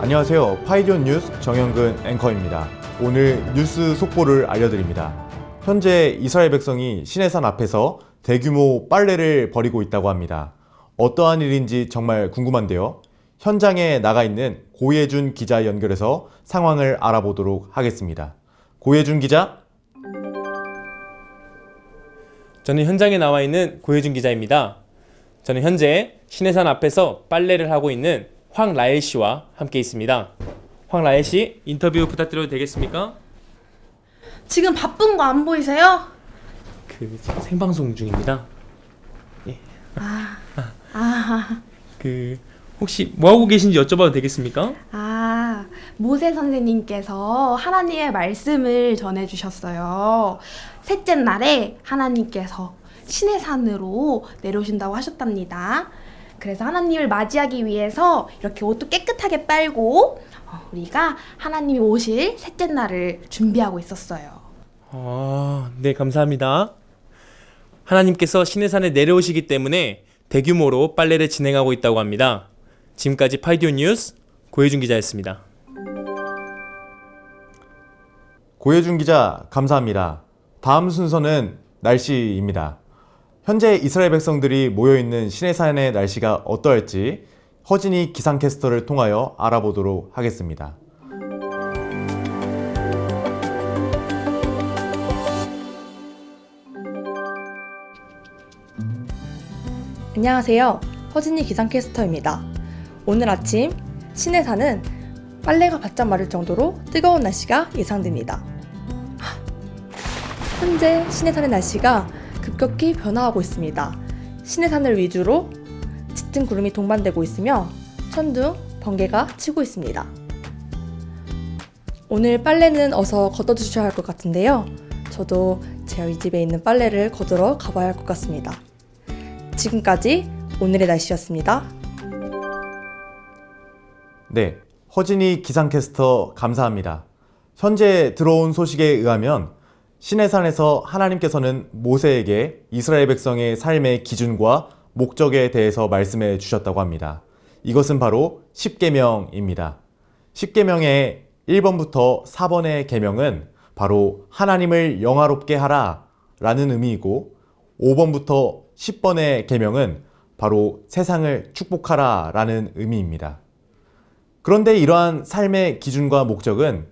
안녕하세요. 파이디온 뉴스 정현근 앵커입니다. 오늘 뉴스 속보를 알려드립니다. 현재 이스라엘 백성이 시내산 앞에서 대규모 빨래를 벌이고 있다고 합니다. 어떠한 일인지 정말 궁금한데요. 현장에 나가 있는 고예준 기자 연결해서 상황을 알아보도록 하겠습니다. 고예준 기자, 저는 현장에 나와 있는 고혜준 기자입니다. 저는 현재 신해산 앞에서 빨래를 하고 있는 황라엘 씨와 함께 있습니다. 황라엘 씨 인터뷰 부탁드려도 되겠습니까? 지금 바쁜 거 안 보이세요? 그 지금 생방송 중입니다. 아, 그 혹시 뭐 하고 계신지 여쭤봐도 되겠습니까? 아, 모세 선생님께서 하나님의 말씀을 전해주셨어요. 셋째 날에 하나님께서 신의 산으로 내려오신다고 하셨답니다. 그래서 하나님을 맞이하기 위해서 이렇게 옷도 깨끗하게 빨고 어, 우리가 하나님이 오실 셋째 날을 준비하고 있었어요. 아, 네 감사합니다. 하나님께서 신해산에 내려오시기 때문에 대규모로 빨래를 진행하고 있다고 합니다. 지금까지 파이디오 뉴스 고혜준 기자였습니다. 고예준 기자 감사합니다. 다음 순서는 날씨입니다. 현재 이스라엘 백성들이 모여 있는 시내산의 날씨가 어떠할지 허진이 기상캐스터를 통하여 알아보도록 하겠습니다. 안녕하세요. 허진이 기상캐스터입니다. 오늘 아침 시내산은 빨래가 바짝 마를 정도로 뜨거운 날씨가 예상됩니다. 하, 현재 시내산의 날씨가 급격히 변화하고 있습니다. 시내산을 위주로 짙은 구름이 동반되고 있으며 천둥, 번개가 치고 있습니다. 오늘 빨래는 어서 걷어주셔야 할 것 같은데요. 저도 저희 집에 있는 빨래를 걷으러 가봐야 할 것 같습니다. 지금까지 오늘의 날씨였습니다. 네, 허진이 기상캐스터 감사합니다. 현재 들어온 소식에 의하면 시내산에서 하나님께서는 모세에게 이스라엘 백성의 삶의 기준과 목적에 대해서 말씀해 주셨다고 합니다. 이것은 바로 10계명입니다. 10계명의 1번부터 4번의 계명은 바로 하나님을 영화롭게 하라 라는 의미이고 5번부터 10번의 계명은 바로 세상을 축복하라 라는 의미입니다. 그런데 이러한 삶의 기준과 목적은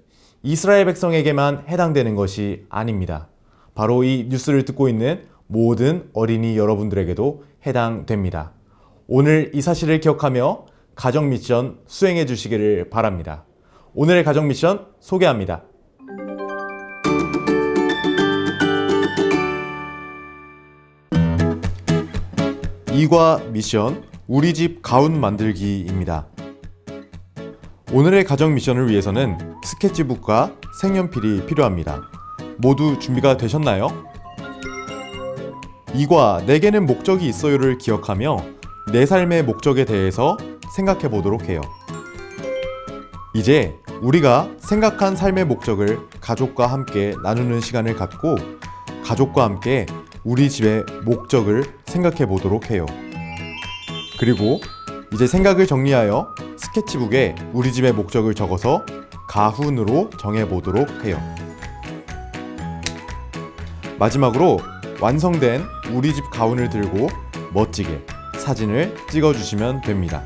이스라엘 백성에게만 해당되는 것이 아닙니다. 바로 이 뉴스를 듣고 있는 모든 어린이 여러분들에게도 해당됩니다. 오늘 이 사실을 기억하며 가정 미션 수행해 주시기를 바랍니다. 오늘의 가정 미션 소개합니다. 이과 미션 우리 집 가운 만들기입니다. 오늘의 가정 미션을 위해서는 스케치북과 색연필이 필요합니다. 모두 준비가 되셨나요? 이과 내게는 목적이 있어요를 기억하며 내 삶의 목적에 대해서 생각해 보도록 해요. 이제 우리가 생각한 삶의 목적을 가족과 함께 나누는 시간을 갖고 가족과 함께 우리 집의 목적을 생각해 보도록 해요. 그리고 이제 생각을 정리하여 스케치북에 우리 집의 목적을 적어서 가훈으로 정해 보도록 해요. 마지막으로 완성된 우리 집 가훈을 들고 멋지게 사진을 찍어 주시면 됩니다.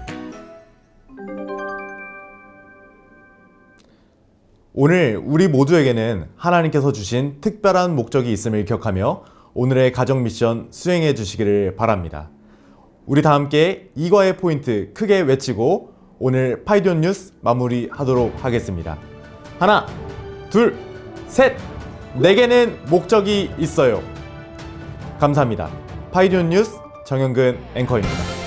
오늘 우리 모두에게는 하나님께서 주신 특별한 목적이 있음을 기억하며 오늘의 가정 미션 수행해 주시기를 바랍니다. 우리 다 함께 이과의 포인트 크게 외치고 오늘 파이디온 뉴스 마무리하도록 하겠습니다. 하나, 둘, 셋! 내게는 목적이 있어요. 감사합니다. 파이디온 뉴스 정영근 앵커입니다.